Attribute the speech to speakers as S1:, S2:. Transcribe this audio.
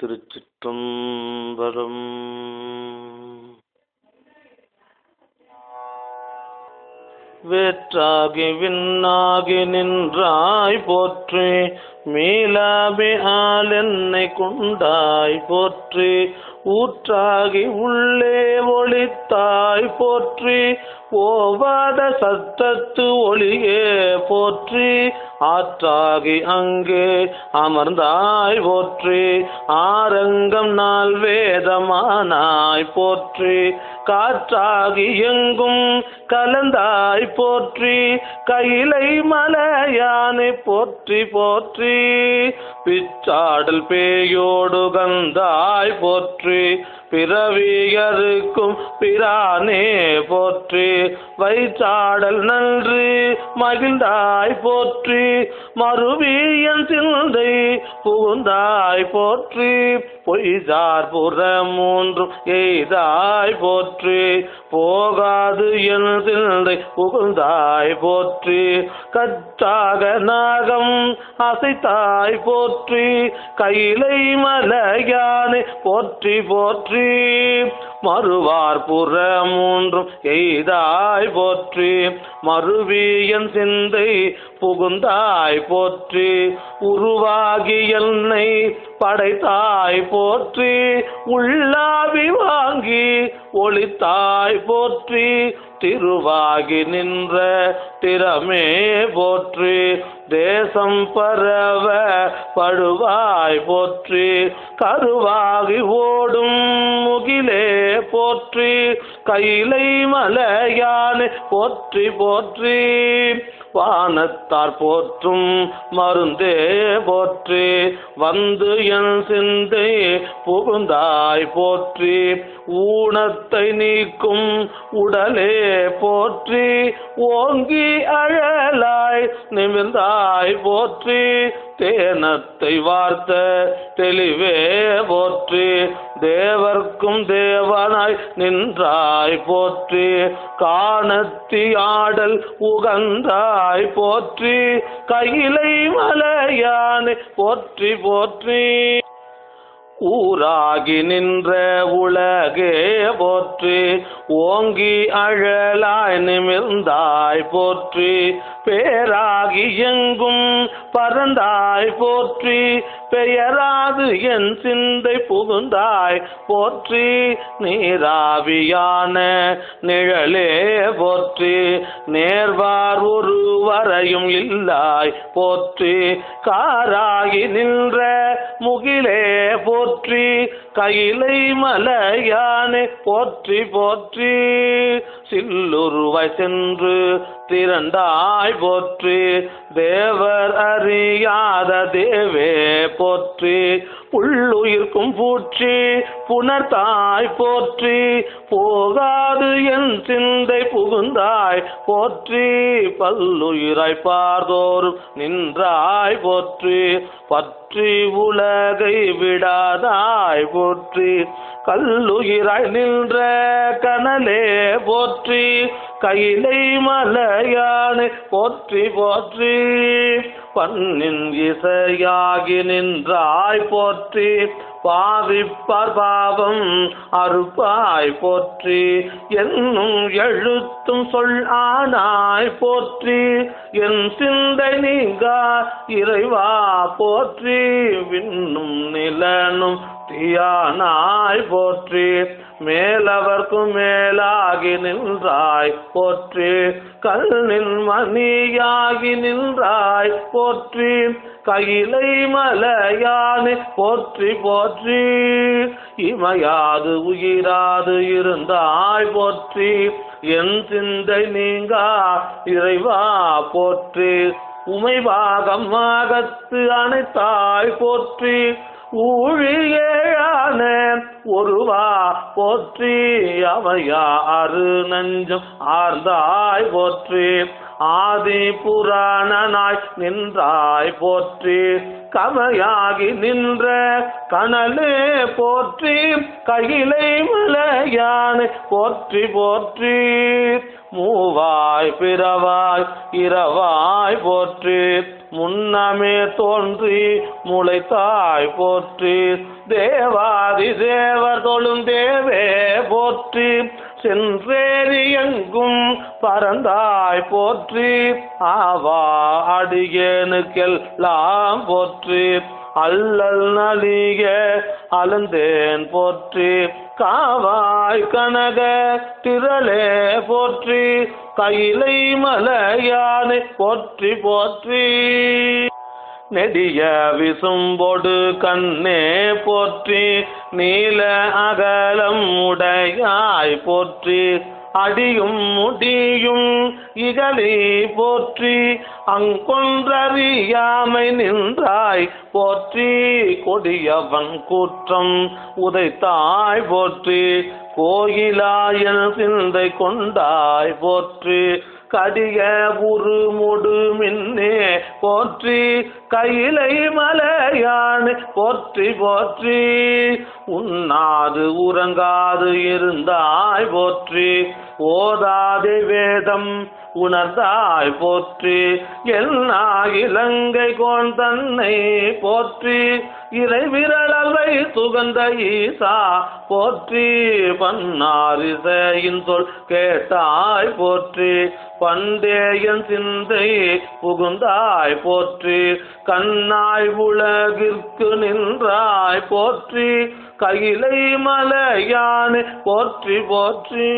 S1: திருச்சிற்றம்பலம் வேற்றாகி விண்ணாகி நின்றாய் போற்றி மீளாபி ஆள் என்னை கொண்டாய் போற்றி. ஊற்றாகி உள்ளே ஒளித்தாய் போற்றி. ஓவாத சத்தத்து ஒளியே போற்றி. ஆற்றாகி அங்கே அமர்ந்தாய் போற்றி. ஆரங்கம் நாள் வேதமானாய் போற்றி. காற்றாகி எங்கும் கலந்தாய் போற்றி. கையிலை மலையானை போற்றி போற்றி. பிச்சாடல் பேயோடு கந்தாய் போற்றி. பிறவியருக்கும் பிரானே போற்றி. வைச்சாடல் நன்று மகிழ்ந்தாய் போற்றி. மறுவியன் சிந்தை புகுந்தாய் போற்றி. பொய்சார் புற மூன்றும் எய்தாய் போற்றி. போகாது என் புகழ்ந்தாய் போற்றி. கற்றாக நாகம் அசைத்தாய் போற்றி. கையிலை மலையானை போற்றி போற்றி. மறுவார் புற மூன்றும் எய்தாய் போற்றி. மறுவியன் சிந்தை புகுந்தாய் போற்றி. உருவாகி என்னை படைத்தாய் போற்றி. உள்ளாவி வாங்கி ஒளித்தாய் போற்றி. திருவாகி நின்ற திறமே போற்றி. தேசம் பரவ படுவாய் போற்றி கருவாகி ஓடும் முகிலே போற்றி கைலை மலையானை போற்றி போற்றி. வானத்தார் போற்றும் மருந்தே போற்றி. வந்து என் சிந்தை புகுந்தாய் போற்றி. ஊனத்தை நீக்கும் உடலே போற்றி. ஓங்கி அழலாய் நிமிர்ந்தாய் போற்றி. தேனத்தை வார்த்த தெளிவே போற்றி. தேவர்க்கும் தேவனாய் நின்றாய் உகந்தாய் போற்றி காணத்தி ஆடல் உகந்தாய் போற்றி கையிலை மலையானை போற்றி போற்றி. ஊராகி நின்ற உலகே போற்றி ஓங்கி அழலாய் நிமிர்ந்தாய் போற்றி பேராகி எங்கும் பரந்தாய் போற்றி பெயராது என் சிந்தை புகுந்தாய் போற்றி நீராவியான நிழலே போற்றி நேர்வார் ஒருவரையும் இல்லாய் போற்றி காராகி நின்ற முகிலே போற்றி கையிலை மலையானே போற்றி போற்றி. சில்லுருவாய் சென்று திரண்டாய் போற்றி. தேவர் அறியாத தேவே போற்றி. புள்ளுயிர்க்கும் பூற்றி புனர்த்தாய் போற்றி. போகாது என் சிந்தை புகுந்தாய் போற்றி. பல்லுயிராய் பார்தோறும் நின்றாய் போற்றி. பற்றி உலகை விடாதாய் போ போற்றி. கல்லுயிராய் நின்ற கனலே போற்றி. கையிலை மலையானே போற்றி போற்றி. பண்ணின் இசையாகி நின்றாய் போற்றி. பாவிப்பார் பாவம் அறுப்பாய் போற்றி. என்னும் எழுத்தும் சொல் ஆனாய் போற்றி. என் சிந்தை நீங்க இறைவா போற்றி. விண்ணும் நிலனும் தீயானாய் போற்றி மேலவர்க்கும் மேலாகி நின்றாய் போற்றி. கல்லின் மணியாகி நின்றாய் போற்றி. கையிலை மலையானை போற்றி போற்றி. இமையாது உயிராது இருந்தாய் போற்றி. என் சிந்தை நீங்கா இறைவா போற்றி. உமைவாகம் ஆகத்து அனைத்தாய் போற்றி. ஊழியேழான ஒருவா போற்றி அவையா அரு நஞ்சம் ஆர்ந்தாய் போற்றி. ஆதி புராணனாய் நின்றாய் போற்றி. கமையாகி நின்ற கணலே போற்றி. கையிலை மலையானை போற்றி போற்றி. மூவாய் பிறவாய் இரவாய் போற்றி. முன்னமே தோன்றி முளைத்தாய் போற்றி. தேவாதி தேவர் தொழும் தேவே போற்றி. சென்றேறி எங்கும் பரந்தாய் போற்றி. ஆவா அடியேனுக்கெல்லாம் போற்றி. அல்லல் நலிக அலந்தேன் போற்றி. காவாய் கனக திரளே போற்றி. கையிலை மலையானை போற்றி போற்றி. நெடிய விசும்பொடு கண்ணே போற்றி. நீல அகலம் உடையாய் போற்றி. அடியும் முடியும் இகலே போற்றி. அங்கொன்றறியாமை நின்றாய் போற்றி. கொடியவன் கூற்றம் உதைத்தாய் போற்றி. கோயிலாயல் சிந்தை கொண்டாய் போற்றி. கடிய உருமுடு மின்னே போற்றி கையிலை மலையான் போற்றி போற்றி. உண்ணாது உறங்காது இருந்தாய் போற்றி. ஓதாதே வேதம் உணர்ந்தாய் போற்றி. எல்லா இலங்கை கோன் தன்னை போற்றி. இறை விரலவை சுகந்த ஈசா போற்றி. பன்னாரிசையின் சொல் கேட்டாய் போற்றி. பண்டேயன் சிந்தை புகுந்தாய் போற்றி கண்ணாய் உலகிற்கு நின்றாய் போற்றி கையிலை மலையான் போற்றி போற்றி.